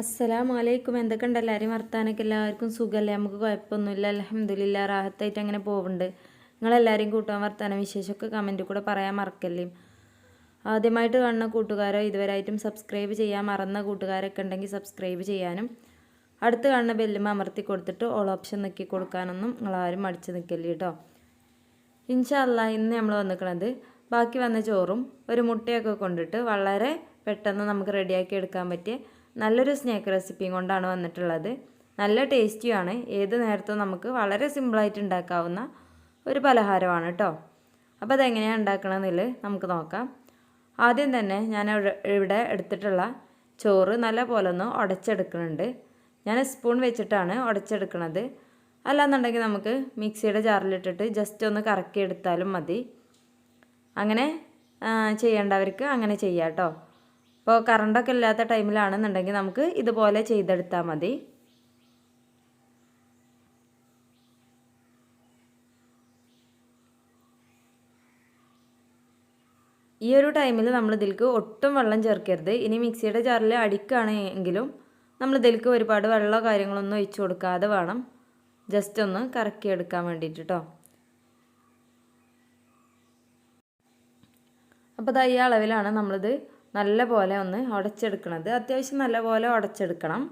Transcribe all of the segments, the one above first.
അസ്സലാമു അലൈക്കും എന്തൊക്കെയുണ്ട് എല്ലാവരും വർത്താനൊക്കെ എല്ലാവർക്കും സുഖമല്ലേ? നമുക്ക് കുഴപ്പമൊന്നുമില്ല. അലഹമ്മദില്ല റാഹത്തായിട്ട് അങ്ങനെ പോകുന്നുണ്ട് നിങ്ങളെല്ലാവരും കൂട്ടാൻ വർത്താനം വിശേഷമൊക്കെ കമന്റിൽ കൂടെ പറയാൻ മറക്കല്ലേ? ആദ്യമായിട്ട് കാണുന്ന കൂട്ടുകാരോ ഇതുവരായിട്ടും സബ്സ്ക്രൈബ് ചെയ്യാൻ മറന്ന കൂട്ടുകാരൊക്കെ ഉണ്ടെങ്കിൽ സബ്സ്ക്രൈബ് ചെയ്യാനും. അടുത്ത് കാണുന്ന ബെല്ലുമ അമർത്തി കൊടുത്തിട്ട് ഓൾ ഓപ്ഷൻ നിൽക്കി കൊടുക്കാനൊന്നും നിങ്ങളാരും മടിച്ച് നിൽക്കല്ലേ കേട്ടോ ഇൻഷല്ല ഇന്ന് നമ്മൾ വന്നിക്കണത് ബാക്കി വന്ന ചോറും ഒരു മുട്ടയൊക്കെ കൊണ്ടിട്ട് വളരെ പെട്ടെന്ന് നമുക്ക് റെഡിയാക്കി എടുക്കാൻ പറ്റിയ നല്ലൊരു സ്നാക്ക് റെസിപ്പിയും കൊണ്ടാണ് വന്നിട്ടുള്ളത്. നല്ല ടേസ്റ്റിയാണ് ഏത് നേരത്തും നമുക്ക് വളരെ സിമ്പിളായിട്ട് ഉണ്ടാക്കാവുന്ന ഒരു പലഹാരമാണ് കേട്ടോ. അപ്പോൾ അതെങ്ങനെയാണ് ഉണ്ടാക്കണമെന്നിൽ നമുക്ക് നോക്കാം. ആദ്യം തന്നെ ഞാൻ ഇവിടെ- എടുത്തിട്ടുള്ള ചോറ് നല്ല പോലെ ഒന്ന് ഉടച്ചെടുക്കുന്നുണ്ട്. ഞാൻ സ്പൂൺ വെച്ചിട്ടാണ് ഉടച്ചെടുക്കുന്നത് അല്ലാന്നുണ്ടെങ്കിൽ നമുക്ക് മിക്സിയുടെ ജാറിലിട്ടിട്ട് ജസ്റ്റ് ഒന്ന് കറക്കി എടുത്താലും മതി. അങ്ങനെ ചെയ്യേണ്ടവർക്ക് അങ്ങനെ ചെയ്യാം കേട്ടോ. ഇപ്പോൾ കറണ്ടൊക്കെ ഇല്ലാത്ത ടൈമിലാണെന്നുണ്ടെങ്കിൽ നമുക്ക് ഇതുപോലെ ചെയ്തെടുത്താൽ മതി. ഈ ഒരു ടൈമിൽ നമ്മൾ ഇതിലേക്ക് ഒട്ടും വെള്ളം ചേർക്കരുത്. ഇനി മിക്സിയുടെ ജാറിൽ അടിക്കുകയാണെങ്കിലും നമ്മൾ ഇതിലേക്ക് ഒരുപാട് വെള്ളമോ കാര്യങ്ങളൊന്നും ഒഴിച്ചു കൊടുക്കാതെ വേണം. ജസ്റ്റ് ഒന്ന് കറക്കിയെടുക്കാൻ വേണ്ടിയിട്ട് കേട്ടോ അപ്പോൾ ദാ ഈ അളവിലാണ് നമ്മളിത് നല്ല പോലെ ഒന്ന് ഉടച്ചെടുക്കണത്. അത്യാവശ്യം നല്ല പോലെ ഉടച്ചെടുക്കണം.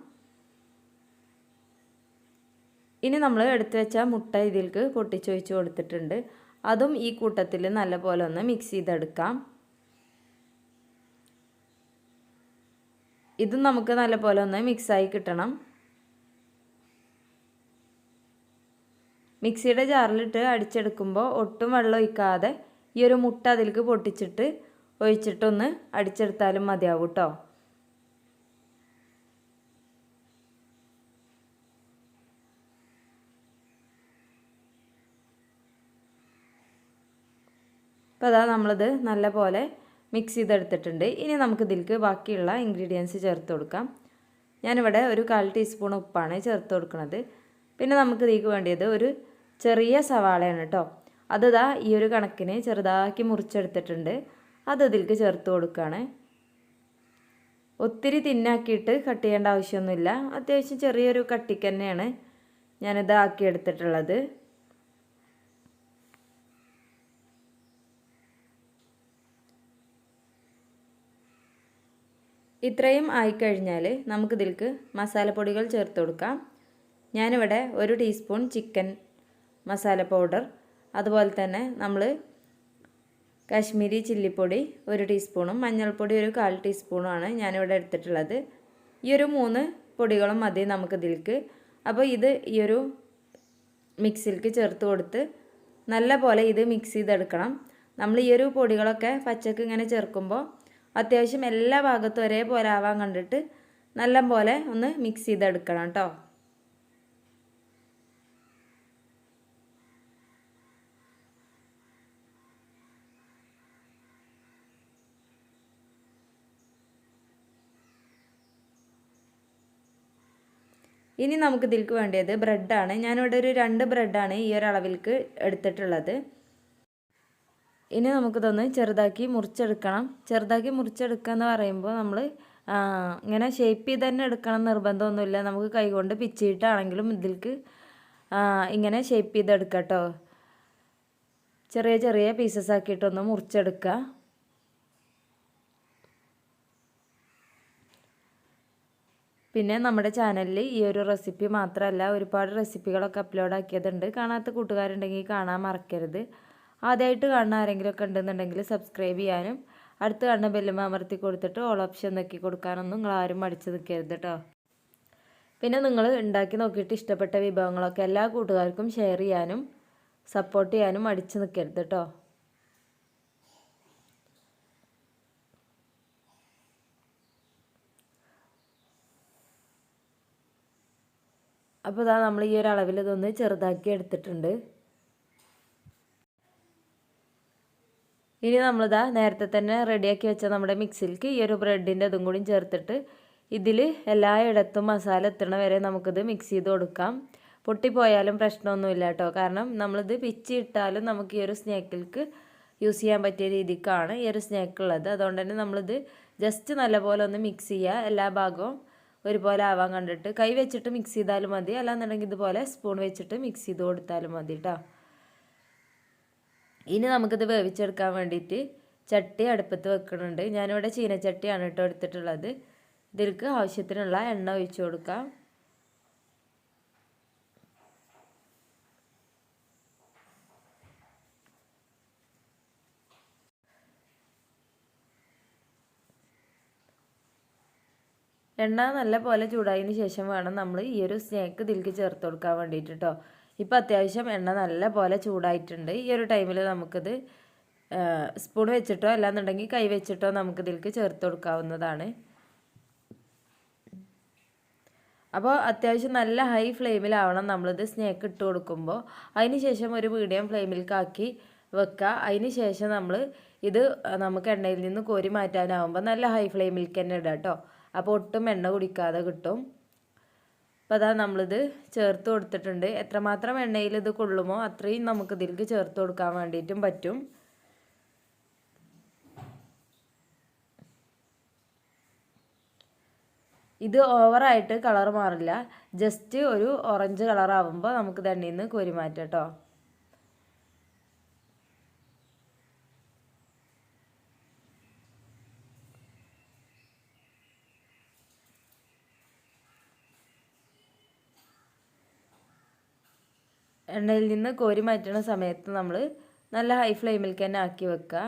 ഇനി നമ്മൾ എടുത്തു വെച്ച മുട്ട ഇതിലേക്ക് പൊട്ടിച്ചൊഴിച്ച് കൊടുത്തിട്ടുണ്ട്. അതും ഈ കൂട്ടത്തിൽ നല്ല പോലെ ഒന്ന് മിക്സ് ചെയ്തെടുക്കാം. ഇതും നമുക്ക് നല്ല പോലെ ഒന്ന് മിക്സായി കിട്ടണം. മിക്സിയുടെ ജാറിലിട്ട് അടിച്ചെടുക്കുമ്പോൾ ഒട്ടും വെള്ളം ഒഴിക്കാതെ ഈ ഒരു മുട്ട അതിലേക്ക് പൊട്ടിച്ചിട്ട് ഒഴിച്ചിട്ടൊന്ന് അടിച്ചെടുത്താലും മതിയാവും കേട്ടോ അപ്പോൾ അതാ നമ്മളിത് നല്ല പോലെ മിക്സ് ചെയ്തെടുത്തിട്ടുണ്ട്. ഇനി നമുക്ക് ഇതിലേക്ക് ബാക്കിയുള്ള ഇൻഗ്രീഡിയൻസ് ചേർത്ത് കൊടുക്കാം. ഞാനിവിടെ ഒരു കാൽ ടീസ്പൂൺ ഉപ്പാണ് ചേർത്ത് കൊടുക്കുന്നത് പിന്നെ നമുക്ക് ഇതിലേക്ക് വേണ്ടിയത് ഒരു ചെറിയ സവാളയാണ് കേട്ടോ അതിതാ ഈ ഒരു കണക്കിന് ചെറുതാക്കി മുറിച്ചെടുത്തിട്ടുണ്ട്. അത് ഇതിലേക്ക് ചേർത്ത് കൊടുക്കുകയാണ് ഒത്തിരി തിന്നാക്കിയിട്ട് കട്ട് ചെയ്യേണ്ട ആവശ്യമൊന്നുമില്ല. അത്യാവശ്യം ചെറിയൊരു കട്ടിക്ക് തന്നെയാണ് ഞാനിത് ആക്കിയെടുത്തിട്ടുള്ളത്. ഇത്രയും ആയിക്കഴിഞ്ഞാൽ നമുക്കിതിലേക്ക് മസാലപ്പൊടികൾ ചേർത്ത് കൊടുക്കാം. ഞാനിവിടെ ഒരു ടീസ്പൂൺ ചിക്കൻ മസാല പൗഡർ അതുപോലെ തന്നെ നമ്മൾ കാശ്മീരി ചില്ലിപ്പൊടി ഒരു ടീസ്പൂണും മഞ്ഞൾപ്പൊടി ഒരു കാൽ ടീസ്പൂണുമാണ് ഞാനിവിടെ എടുത്തിട്ടുള്ളത്. ഈ ഒരു മൂന്ന് പൊടികളും മതി നമുക്കിതിലേക്ക് അപ്പോൾ ഇത് ഈ ഒരു മിക്സിലേക്ക് ചേർത്ത് കൊടുത്ത് നല്ല പോലെ ഇത് മിക്സ് ചെയ്തെടുക്കണം. നമ്മൾ ഈ ഒരു പൊടികളൊക്കെ പച്ചക്ക് ഇങ്ങനെ ചേർക്കുമ്പോൾ അത്യാവശ്യം എല്ലാ ഭാഗത്തും ഒരേപോലെ ആവാൻ കണ്ടിട്ട് നല്ല പോലെ ഒന്ന് മിക്സ് ചെയ്തെടുക്കണം കേട്ടോ. ഇനി നമുക്ക് ഇതിലേക്ക് വേണ്ടത് ബ്രെഡാണ്. ഞാനിവിടെ ഒരു രണ്ട് ബ്രെഡാണ് ഈ ഒരു അളവിലേക്ക് എടുത്തിട്ടുള്ളത്. ഇനി നമുക്കിതൊന്ന് ചെറുതാക്കി മുറിച്ചെടുക്കണം. ചെറുതാക്കി മുറിച്ചെടുക്കുക എന്ന് പറയുമ്പോൾ നമ്മൾ ഇങ്ങനെ ഷേപ്പ് ചെയ്ത് തന്നെ എടുക്കണം നിർബന്ധമൊന്നുമില്ല. നമുക്ക് കൈകൊണ്ട് പിച്ചിയിട്ടാണെങ്കിലും ഇതിൽക്ക് ഇങ്ങനെ ഷേപ്പ് ചെയ്തെടുക്കാം കേട്ടോ. ചെറിയ ചെറിയ പീസസ് ആക്കിയിട്ടൊന്ന് മുറിച്ചെടുക്കുക. പിന്നെ നമ്മുടെ ചാനലിൽ ഈ ഒരു റെസിപ്പി മാത്രമല്ല ഒരുപാട് റെസിപ്പികളൊക്കെ അപ്ലോഡ് ആക്കിയതുണ്ട്. കാണാത്ത കൂട്ടുകാരുണ്ടെങ്കിൽ കാണാൻ മറക്കരുത്. ആദ്യമായിട്ട് കാണുന്ന ആരെങ്കിലുമൊക്കെ ഉണ്ടെന്നുണ്ടെങ്കിൽ സബ്സ്ക്രൈബ് ചെയ്യാനും അടുത്ത് കാണുന്ന ബെല്ലുമ അമർത്തി കൊടുത്തിട്ട് ഓൾ ഓപ്ഷൻ നോക്കി കൊടുക്കാനൊന്നും നിങ്ങൾ ആരും മടിച്ചു നിൽക്കരുത് കേട്ടോ പിന്നെ നിങ്ങൾ ഉണ്ടാക്കി നോക്കിയിട്ട് ഇഷ്ടപ്പെട്ട വിഭവങ്ങളൊക്കെ എല്ലാ കൂട്ടുകാർക്കും ഷെയർ ചെയ്യാനും സപ്പോർട്ട് ചെയ്യാനും മടിച്ച് നിൽക്കരുത് കേട്ടോ അപ്പോൾ ഇതാ നമ്മൾ ഈ ഒരു അളവിൽ ഇതൊന്ന് ചെറുതാക്കി എടുത്തിട്ടുണ്ട്. ഇനി നമ്മളിതാ നേരത്തെ തന്നെ റെഡിയാക്കി വെച്ച നമ്മുടെ മിക്സിയിലേക്ക് ഈ ഒരു ബ്രെഡിന്റെ ഇതും കൂടി ചേർത്തിട്ട് ഇതിൽ എല്ലായിടത്തും മസാല എത്തണ വരെ നമുക്കിത് മിക്സ് ചെയ്ത് കൊടുക്കാം. പൊട്ടിപ്പോയാലും പ്രശ്നമൊന്നുമില്ല കേട്ടോ. കാരണം നമ്മളിത് പിച്ചി ഇട്ടാലും നമുക്ക് ഈ ഒരു സ്നേക്കിൽക്ക് യൂസ് ചെയ്യാൻ പറ്റിയ രീതിക്കാണ് ഈ ഒരു സ്നാക്ക് ഉള്ളത്. അതുകൊണ്ട് തന്നെ നമ്മളിത് ജസ്റ്റ് നല്ലപോലെ ഒന്ന് മിക്സ് ചെയ്യുക എല്ലാ ഭാഗവും. ഒരുപോലെ ആവാൻ കണ്ടിട്ട് കൈ വെച്ചിട്ട് മിക്സ് ചെയ്താലും മതി. അല്ലാന്നുണ്ടെങ്കിൽ ഇതുപോലെ സ്പൂൺ വെച്ചിട്ട് മിക്സ് ചെയ്ത് കൊടുത്താലും മതി കേട്ടോ ഇനി നമുക്കിത് വേവിച്ചെടുക്കാൻ വേണ്ടിയിട്ട് ചട്ടി അടുപ്പത്ത് വെക്കുന്നുണ്ട് ഞാനിവിടെ ചീനച്ചട്ടിയാണ് കേട്ടോ എടുത്തിട്ടുള്ളത്. ഇതിലേക്ക് ആവശ്യത്തിനുള്ള എണ്ണ ഒഴിച്ചു കൊടുക്കാം. എണ്ണ നല്ല പോലെ ചൂടായതിന് ശേഷം വേണം നമ്മൾ ഈ ഒരു സ്നാക്ക് ഇതിലേക്ക് ചേർത്ത് കൊടുക്കാൻ വേണ്ടിയിട്ട് കേട്ടോ ഇപ്പോൾ അത്യാവശ്യം എണ്ണ നല്ല പോലെ ചൂടായിട്ടുണ്ട്. ഈ ഒരു ടൈമിൽ നമുക്കിത് സ്പൂൺ വെച്ചിട്ടോ അല്ലാന്നുണ്ടെങ്കിൽ കൈ വെച്ചിട്ടോ നമുക്ക് നമുക്കിതിലേക്ക് ചേർത്ത് കൊടുക്കാവുന്നതാണ്. അപ്പോൾ അത്യാവശ്യം നല്ല ഹൈ ഫ്ലെയിമിലാവണം നമ്മളിത് സ്നേക്ക് ഇട്ട് കൊടുക്കുമ്പോൾ അതിന് ശേഷം ഒരു മീഡിയം ഫ്ലെയിമിലേക്കാക്കി വെക്കുക അതിന് ശേഷം നമ്മൾ ഇത് നമുക്ക് എണ്ണയിൽ നിന്ന് കോരി മാറ്റാനാവുമ്പോൾ നല്ല ഹൈ ഫ്ലെയിമിലേക്ക് തന്നെ ഇടാം കേട്ടോ അപ്പോൾ ഒട്ടും എണ്ണ കുടിക്കാതെ കിട്ടും. അപ്പോൾ അതാ നമ്മളിത് ചേർത്ത് കൊടുത്തിട്ടുണ്ട്. എത്രമാത്രം എണ്ണയിൽ ഇത് കൊള്ളുമോ അത്രയും നമുക്ക് ഇതിലേക്ക് ചേർത്ത് കൊടുക്കാൻ വേണ്ടിയിട്ടും പറ്റും. ഇത് ഓവറായിട്ട് കളർ മാറില്ല. ജസ്റ്റ് ഒരു ഓറഞ്ച് കളർ ആവുമ്പോൾ നമുക്ക് എണ്ണയിൽ നിന്ന് കോരി മാറ്റാം കേട്ടോ എണ്ണയിൽ നിന്ന് കോരി മാറ്റുന്ന സമയത്ത് നമ്മൾ നല്ല ഹൈ ഫ്ലെയിമിൽ തന്നെ ആക്കി വെക്കുക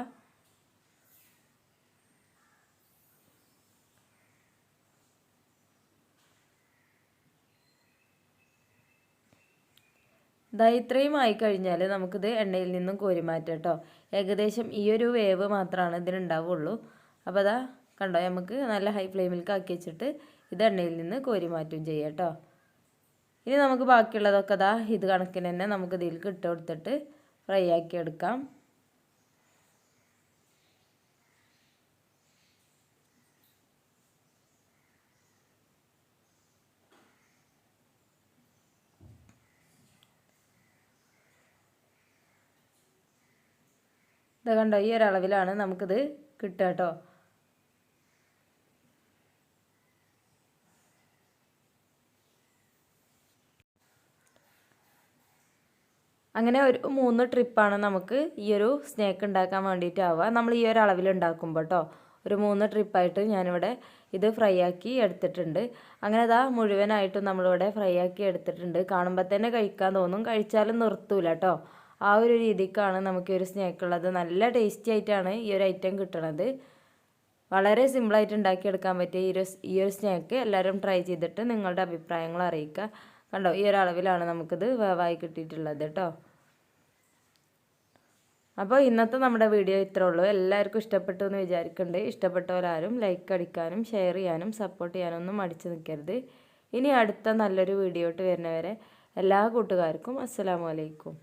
ഇതാ ഇത്രയും ആയി കഴിഞ്ഞാൽ നമുക്കിത് എണ്ണയിൽ നിന്നും കോരി മാറ്റാം കേട്ടോ. ഏകദേശം ഈ ഒരു വേവ് മാത്രമാണ് ഇതിനുണ്ടാവുള്ളൂ അപ്പോൾ അതാ കണ്ടോ നമുക്ക് നല്ല ഹൈ ഫ്ലെയിമിൽ ആക്കി വെച്ചിട്ട് ഇത് എണ്ണയിൽ നിന്ന് കോരി മാറ്റും ചെയ്യാം കേട്ടോ. ഇനി നമുക്ക് ബാക്കിയുള്ളതൊക്കെ അതാ ഇത് കണക്കിന് തന്നെ നമുക്ക് ഇതിലേക്ക് ഇട്ട് കൊടുത്തിട്ട് ഫ്രൈ ആക്കി എടുക്കാം. ഇത് കണ്ടോ ഈ ഒരളവിലാണ് നമുക്കിത് കിട്ടുക കേട്ടോ. അങ്ങനെ ഒരു മൂന്ന് ട്രിപ്പാണ് നമുക്ക് ഈ ഒരു സ്നേക്ക് ഉണ്ടാക്കാൻ വേണ്ടിയിട്ടാവുക നമ്മൾ ഈ ഒരു അളവിൽ ഉണ്ടാക്കുമ്പോൾ കേട്ടോ ഒരു മൂന്ന് ട്രിപ്പായിട്ട് ഞാനിവിടെ ഇത് ഫ്രൈ ആക്കി എടുത്തിട്ടുണ്ട്. അങ്ങനെ അതാ മുഴുവനായിട്ടും നമ്മളിവിടെ ഫ്രൈ ആക്കി എടുത്തിട്ടുണ്ട്. കാണുമ്പോൾ തന്നെ കഴിക്കാൻ തോന്നും. കഴിച്ചാലും നിർത്തൂല കേട്ടോ ആ ഒരു രീതിക്കാണ് നമുക്ക് ഒരു സ്നേക്ക് ഉള്ളത്. നല്ല ടേസ്റ്റി ആയിട്ടാണ് ഈ ഒരു ഐറ്റം കിട്ടണത്. വളരെ സിമ്പിളായിട്ട് ഉണ്ടാക്കിയെടുക്കാൻ പറ്റിയ ഈ ഒരു ഈ ഒരു സ്നാക്ക് എല്ലാവരും ട്രൈ ചെയ്തിട്ട് നിങ്ങളുടെ അഭിപ്രായങ്ങൾ അറിയിക്കുക. കണ്ടോ? ഈ ഒരു അളവിലാണ് നമുക്കിത് വേവായി കിട്ടിയിട്ടുള്ളത് കേട്ടോ. അപ്പോൾ ഇന്നത്തെ നമ്മുടെ വീഡിയോ ഇത്രേ ഉള്ളൂ. എല്ലാവർക്കും ഇഷ്ടപ്പെട്ടു എന്ന് വിചാരിക്കുന്നുണ്ട് ഇഷ്ടപ്പെട്ടവരാരും ലൈക്ക് അടിക്കാനും ഷെയർ ചെയ്യാനും സപ്പോർട്ട് ചെയ്യാനും ഒന്നും മടിച്ചു നിൽക്കരുത് ഇനി അടുത്ത നല്ലൊരു വീഡിയോ ഇട്ട് വരുന്നവരെ എല്ലാ കൂട്ടുകാർക്കും അസ്സലാമു അലൈക്കും.